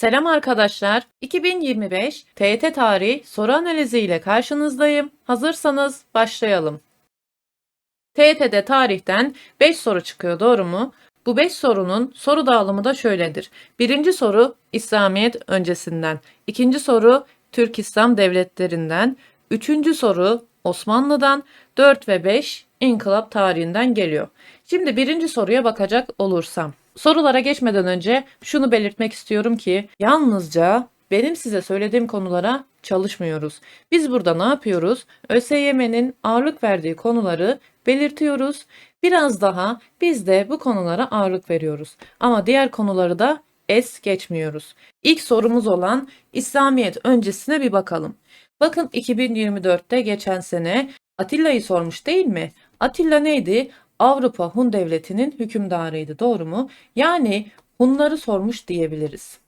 Selam arkadaşlar. 2025 TYT Tarih soru analizi ile karşınızdayım. Hazırsanız başlayalım. TYT'de tarihten 5 soru çıkıyor doğru mu? Bu 5 sorunun soru dağılımı da şöyledir. Birinci soru İslamiyet öncesinden. İkinci soru Türk İslam devletlerinden. Üçüncü soru Osmanlı'dan. 4 ve 5 İnkılap tarihinden geliyor. Şimdi birinci soruya bakacak olursam. Sorulara geçmeden önce şunu belirtmek istiyorum ki yalnızca benim size söylediğim konulara çalışmıyoruz. Biz burada ne yapıyoruz? ÖSYM'nin ağırlık verdiği konuları belirtiyoruz. Biraz daha biz de bu konulara ağırlık veriyoruz. Ama diğer konuları da es geçmiyoruz. İlk sorumuz olan İslamiyet öncesine bir bakalım. Bakın 2024'te geçen sene Atilla'yı sormuş değil mi? Atilla neydi? Avrupa Hun Devleti'nin hükümdarıydı doğru mu? Yani Hunları sormuş diyebiliriz.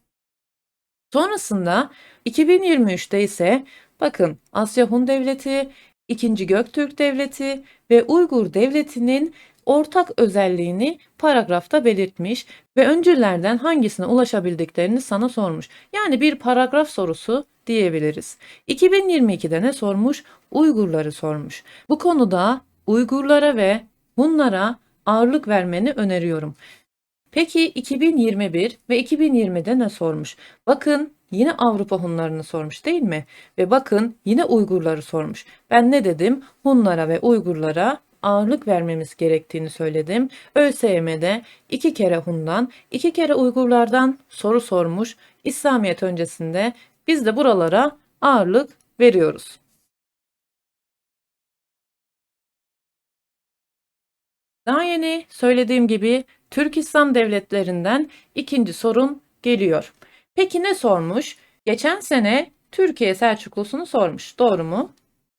Sonrasında 2023'te ise bakın Asya Hun Devleti, 2. Göktürk Devleti ve Uygur Devleti'nin ortak özelliğini paragrafta belirtmiş ve öncüllerden hangisine ulaşabildiklerini sana sormuş. Yani bir paragraf sorusu diyebiliriz. 2022'de ne sormuş? Uygurları sormuş. Bu konuda Uygurlara ve Hunlara ağırlık vermeni öneriyorum. Peki 2021 ve 2020'de ne sormuş? Bakın yine Avrupa Hunlarını sormuş değil mi? Ve bakın yine Uygurları sormuş. Ben ne dedim? Hunlara ve Uygurlara ağırlık vermemiz gerektiğini söyledim. ÖSYM'de iki kere Hun'dan, iki kere Uygurlardan soru sormuş. İslamiyet öncesinde biz de buralara ağırlık veriyoruz. Daha yeni söylediğim gibi Türk İslam devletlerinden ikinci sorun geliyor. Peki ne sormuş? Geçen sene Türkiye Selçuklusunu sormuş. Doğru mu?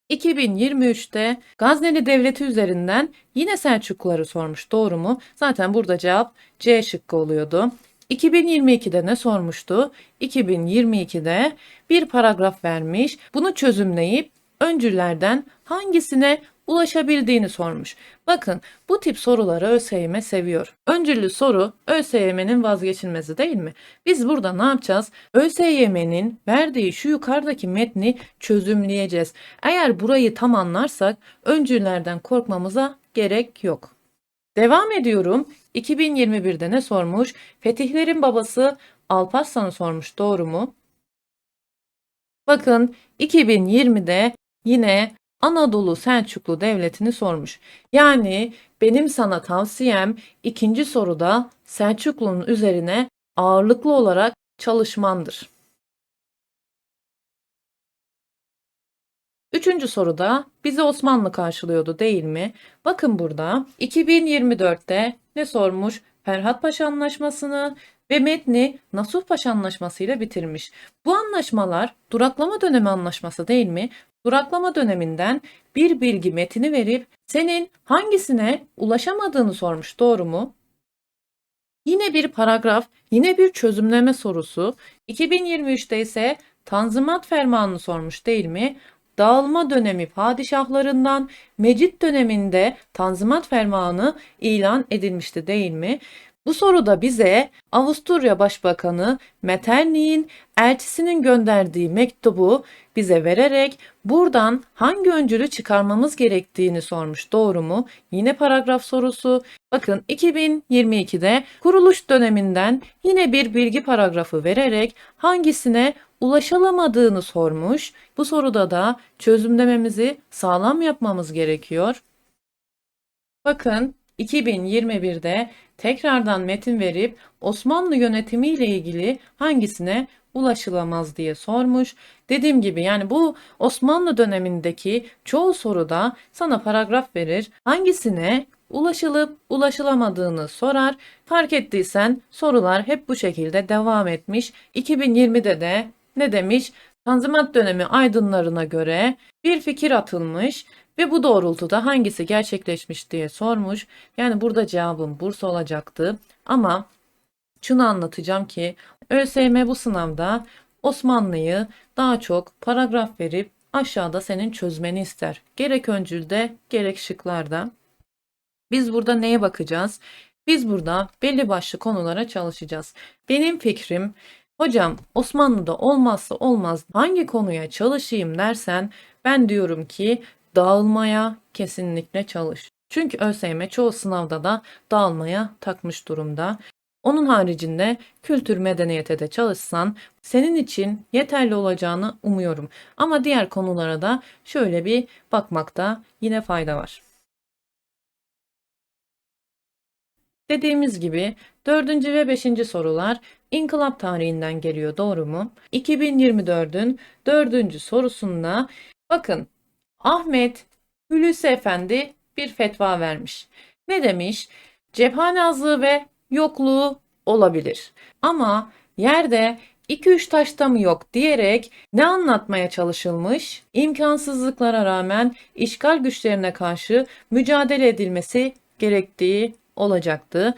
2023'te Gazneli Devleti üzerinden yine Selçukluları sormuş. Doğru mu? Zaten burada cevap C şıkkı oluyordu. 2022'de ne sormuştu? 2022'de bir paragraf vermiş. Bunu çözümleyip öncüllerden hangisine ulaşabildiğini sormuş. Bakın bu tip soruları ÖSYM seviyor. Öncüllü soru ÖSYM'nin vazgeçilmezi değil mi? Biz burada ne yapacağız? ÖSYM'nin verdiği şu yukarıdaki metni çözümleyeceğiz. Eğer burayı tam anlarsak öncüllerden korkmamıza gerek yok. Devam ediyorum. 2021'de ne sormuş? Fetihlerin babası Alparslan'ı sormuş. Doğru mu? Bakın 2020'de yine Anadolu Selçuklu Devleti'ni sormuş. Yani benim sana tavsiyem ikinci soruda Selçuklu'nun üzerine ağırlıklı olarak çalışmandır. Üçüncü soruda bizi Osmanlı karşılıyordu değil mi? Bakın burada 2024'te ne sormuş? Ferhat Paşa Anlaşması'nı ve metni Nasuh Paşa Anlaşması ile bitirmiş. Bu anlaşmalar duraklama dönemi anlaşması değil mi? Duraklama döneminden bir bilgi metini verip senin hangisine ulaşamadığını sormuş doğru mu? Yine bir paragraf, yine bir çözümleme sorusu. 2023'te ise Tanzimat Fermanı'nı sormuş değil mi? Dağılma dönemi padişahlarından Mecit döneminde Tanzimat Fermanı ilan edilmişti değil mi? Bu soruda bize Avusturya Başbakanı Metternich'in elçisinin gönderdiği mektubu bize vererek buradan hangi öncülü çıkarmamız gerektiğini sormuş. Doğru mu? Yine paragraf sorusu. Bakın 2022'de kuruluş döneminden yine bir bilgi paragrafı vererek hangisine ulaşılamadığını sormuş. Bu soruda da çözümlememizi sağlam yapmamız gerekiyor. Bakın 2021'de tekrardan metin verip Osmanlı yönetimi ile ilgili hangisine ulaşılamaz diye sormuş. Dediğim gibi yani bu Osmanlı dönemindeki çoğu soruda sana paragraf verir. Hangisine ulaşılıp ulaşılamadığını sorar. Fark ettiysen sorular hep bu şekilde devam etmiş. 2020'de de ne demiş? Tanzimat dönemi aydınlarına göre bir fikir atılmış ve bu doğrultuda hangisi gerçekleşmiş diye sormuş. Yani burada cevabım Bursa olacaktı. Ama şunu anlatacağım ki ÖSYM bu sınavda Osmanlı'yı daha çok paragraf verip aşağıda senin çözmeni ister. Gerek öncülde gerek şıklarda. Biz burada neye bakacağız? Biz burada belli başlı konulara çalışacağız. Benim fikrim Hocam Osmanlı'da olmazsa olmaz hangi konuya çalışayım dersen ben diyorum ki dağılmaya kesinlikle çalış. Çünkü ÖSYM çoğu sınavda da dağılmaya takmış durumda. Onun haricinde kültür medeniyete de çalışsan senin için yeterli olacağını umuyorum. Ama diğer konulara da şöyle bir bakmakta yine fayda var. Dediğimiz gibi 4. ve 5. sorular inkılap tarihinden geliyor doğru mu? 2024'ün 4. sorusunda bakın Ahmet Hulusi Efendi bir fetva vermiş. Ne demiş? Cephane azlığı ve yokluğu olabilir. Ama yerde 2-3 taşta mı yok diyerek ne anlatmaya çalışılmış? İmkansızlıklara rağmen işgal güçlerine karşı mücadele edilmesi gerektiği olacaktı.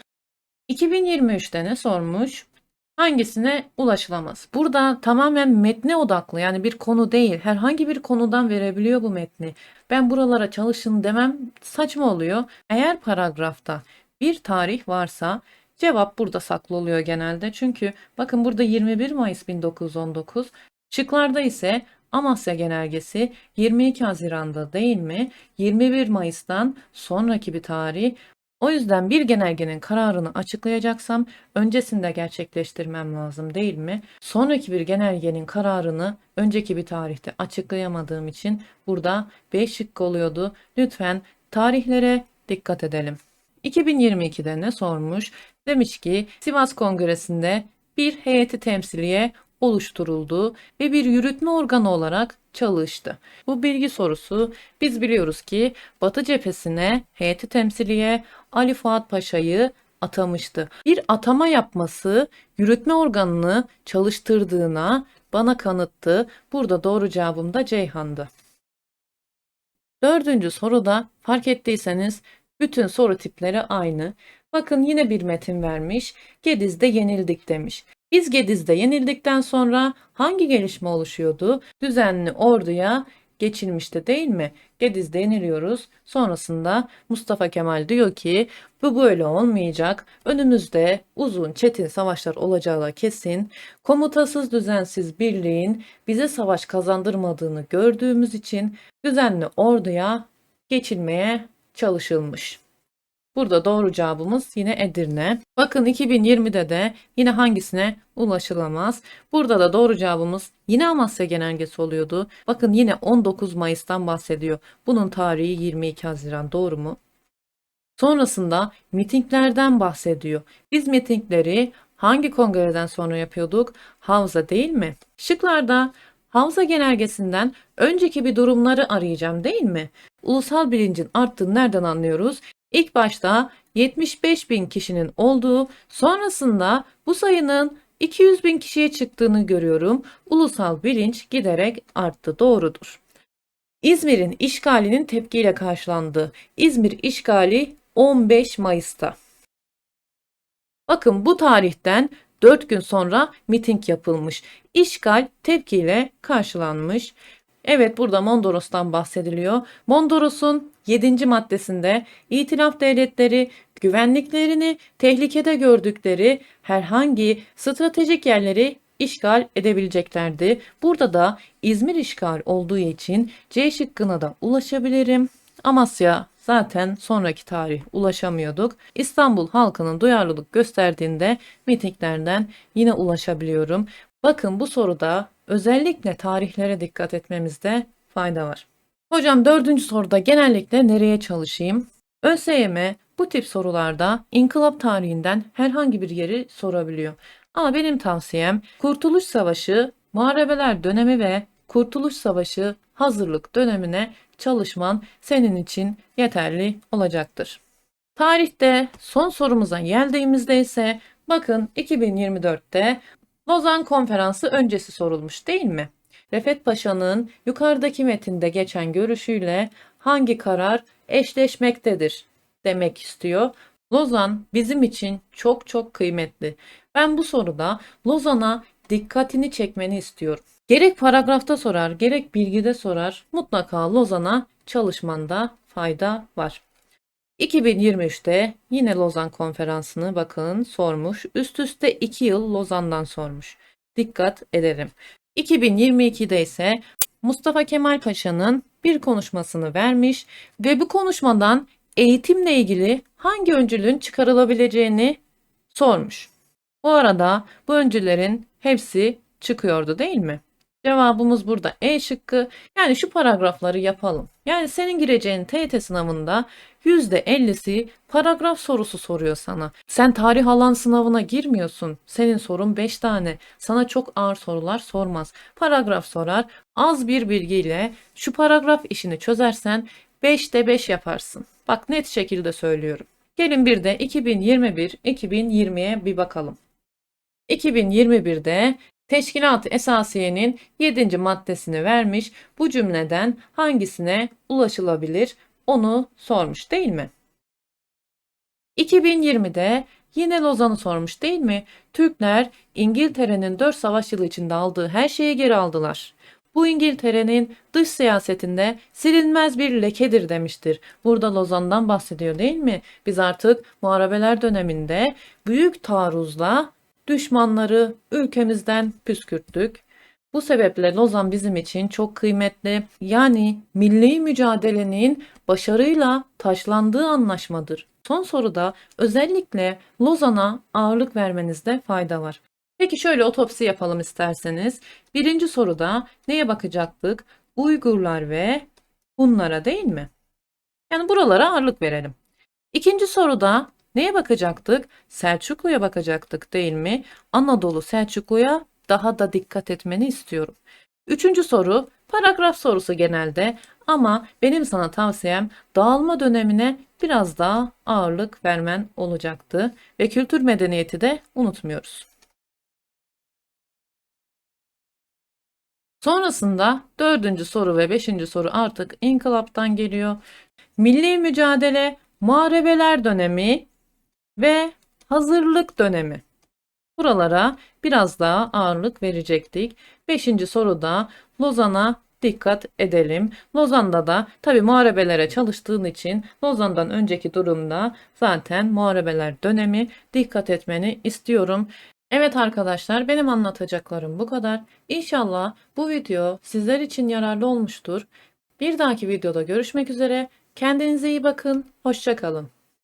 2023'te ne sormuş? Hangisine ulaşılamaz? Burada tamamen metne odaklı yani bir konu değil. Herhangi bir konudan verebiliyor bu metni. Ben buralara çalışın demem saçma oluyor. Eğer paragrafta bir tarih varsa cevap burada saklı oluyor genelde. Çünkü bakın burada 21 Mayıs 1919. Şıklarda ise Amasya Genelgesi 22 Haziran'da değil mi? 21 Mayıs'tan sonraki bir tarih. O yüzden bir genelgenin kararını açıklayacaksam öncesinde gerçekleştirmem lazım değil mi? Sonraki bir genelgenin kararını önceki bir tarihte açıklayamadığım için burada B şıkkı oluyordu. Lütfen tarihlere dikkat edelim. 2022'de ne sormuş? Demiş ki Sivas Kongresi'nde bir heyeti temsiliye oluşturuldu ve bir yürütme organı olarak çalıştı. Bu bilgi sorusu biz biliyoruz ki Batı cephesine heyeti temsiliye Ali Fuat Paşa'yı atamıştı. Bir atama yapması yürütme organını çalıştırdığına bana kanıttı. Burada doğru cevabım da Ceyhan'dı. Dördüncü soruda fark ettiyseniz bütün soru tipleri aynı. Bakın yine bir metin vermiş. Gediz'de yenildik demiş. Biz Gediz'de yenildikten sonra hangi gelişme oluşuyordu? Düzenli orduya geçilmişti değil mi? Gediz'de yeniliyoruz. Sonrasında Mustafa Kemal diyor ki bu böyle olmayacak. Önümüzde uzun çetin savaşlar olacağı da kesin. Komutasız düzensiz birliğin bize savaş kazandırmadığını gördüğümüz için düzenli orduya geçilmeye çalışılmış. Burada doğru cevabımız yine Edirne. Bakın 2020'de de yine hangisine ulaşılamaz. Burada da doğru cevabımız yine Amasya Genelgesi oluyordu. Bakın yine 19 Mayıs'tan bahsediyor. Bunun tarihi 22 Haziran doğru mu? Sonrasında mitinglerden bahsediyor. Biz mitingleri hangi kongreden sonra yapıyorduk? Havza değil mi? Şıklarda Havza genelgesinden önceki bir durumları arayacağım değil mi? Ulusal bilincin arttığını nereden anlıyoruz? İlk başta 75 bin kişinin olduğu, sonrasında bu sayının 200 bin kişiye çıktığını görüyorum. Ulusal bilinç giderek arttı. Doğrudur. İzmir'in işgalinin tepkiyle karşılandığı İzmir işgali 15 Mayıs'ta. Bakın bu tarihten 4 gün sonra miting yapılmış. İşgal tepkiyle karşılanmış. Evet burada Mondros'tan bahsediliyor. Mondros'un 7. maddesinde itilaf devletleri güvenliklerini tehlikede gördükleri herhangi stratejik yerleri işgal edebileceklerdi. Burada da İzmir işgal olduğu için C şıkkına da ulaşabilirim. Amasya zaten sonraki tarih ulaşamıyorduk. İstanbul halkının duyarlılık gösterdiğinde mitinglerden yine ulaşabiliyorum. Bakın bu soruda özellikle tarihlere dikkat etmemizde fayda var. Hocam dördüncü soruda genellikle nereye çalışayım? ÖSYM bu tip sorularda inkılap tarihinden herhangi bir yeri sorabiliyor. Ama benim tavsiyem Kurtuluş Savaşı, Muharebeler dönemi ve Kurtuluş Savaşı hazırlık dönemine çalışman senin için yeterli olacaktır. Tarihte son sorumuza geldiğimizde ise bakın 2024'te Lozan Konferansı öncesi sorulmuş değil mi? Refet Paşa'nın yukarıdaki metinde geçen görüşüyle hangi karar eşleşmektedir demek istiyor. Lozan bizim için çok çok kıymetli. Ben bu soruda Lozan'a dikkatini çekmeni istiyorum. Gerek paragrafta sorar, gerek bilgide sorar. Mutlaka Lozan'a çalışmanda fayda var. 2023'te yine Lozan konferansını bakın sormuş. Üst üste 2 yıl Lozan'dan sormuş. dikkat ederim. 2022'de ise Mustafa Kemal Paşa'nın bir konuşmasını vermiş ve bu konuşmadan eğitimle ilgili hangi öncülün çıkarılabileceğini sormuş. Bu arada bu öncüllerin hepsi çıkıyordu değil mi? Cevabımız burada E şıkkı. Yani şu paragrafları yapalım. Yani senin gireceğin TYT sınavında %50'si paragraf sorusu soruyor sana. Sen tarih alan sınavına girmiyorsun. Senin sorun 5 tane. Sana çok ağır sorular sormaz. Paragraf sorar. Az bir bilgiyle şu paragraf işini çözersen 5'te 5 yaparsın. Bak net şekilde söylüyorum. Gelin bir de 2021-2020'ye bir bakalım. 2021'de Teşkilat-ı Esasiye'nin 7. maddesini vermiş. Bu cümleden hangisine ulaşılabilir onu sormuş değil mi? 2020'de yine Lozan'ı sormuş değil mi? Türkler İngiltere'nin 4 savaş yılı içinde aldığı her şeyi geri aldılar. Bu İngiltere'nin dış siyasetinde silinmez bir lekedir demiştir. Burada Lozan'dan bahsediyor değil mi? Biz artık muharebeler döneminde büyük taarruzla düşmanları ülkemizden püskürttük. Bu sebeple Lozan bizim için çok kıymetli. Yani milli mücadelenin başarıyla taşlandığı anlaşmadır. Son soruda özellikle Lozan'a ağırlık vermenizde fayda var. Peki şöyle otopsi yapalım isterseniz. Birinci soruda neye bakacaktık? Uygurlar ve Hunlara değil mi? Yani buralara ağırlık verelim. İkinci soruda neye bakacaktık? Selçuklu'ya bakacaktık değil mi? Anadolu Selçuklu'ya daha da dikkat etmeni istiyorum. Üçüncü soru paragraf sorusu genelde ama benim sana tavsiyem dağılma dönemine biraz daha ağırlık vermen olacaktı ve kültür medeniyeti de unutmuyoruz. Sonrasında dördüncü soru ve beşinci soru artık inkılaptan geliyor. Milli mücadele, muharebeler dönemi ve hazırlık dönemi. Buralara biraz daha ağırlık verecektik. Beşinci soruda Lozan'a dikkat edelim. Lozan'da da tabi muharebelere çalıştığın için Lozan'dan önceki durumda zaten muharebeler dönemi dikkat etmeni istiyorum. Evet arkadaşlar benim anlatacaklarım bu kadar. İnşallah bu video sizler için yararlı olmuştur. Bir dahaki videoda görüşmek üzere. Kendinize iyi bakın. Hoşçakalın.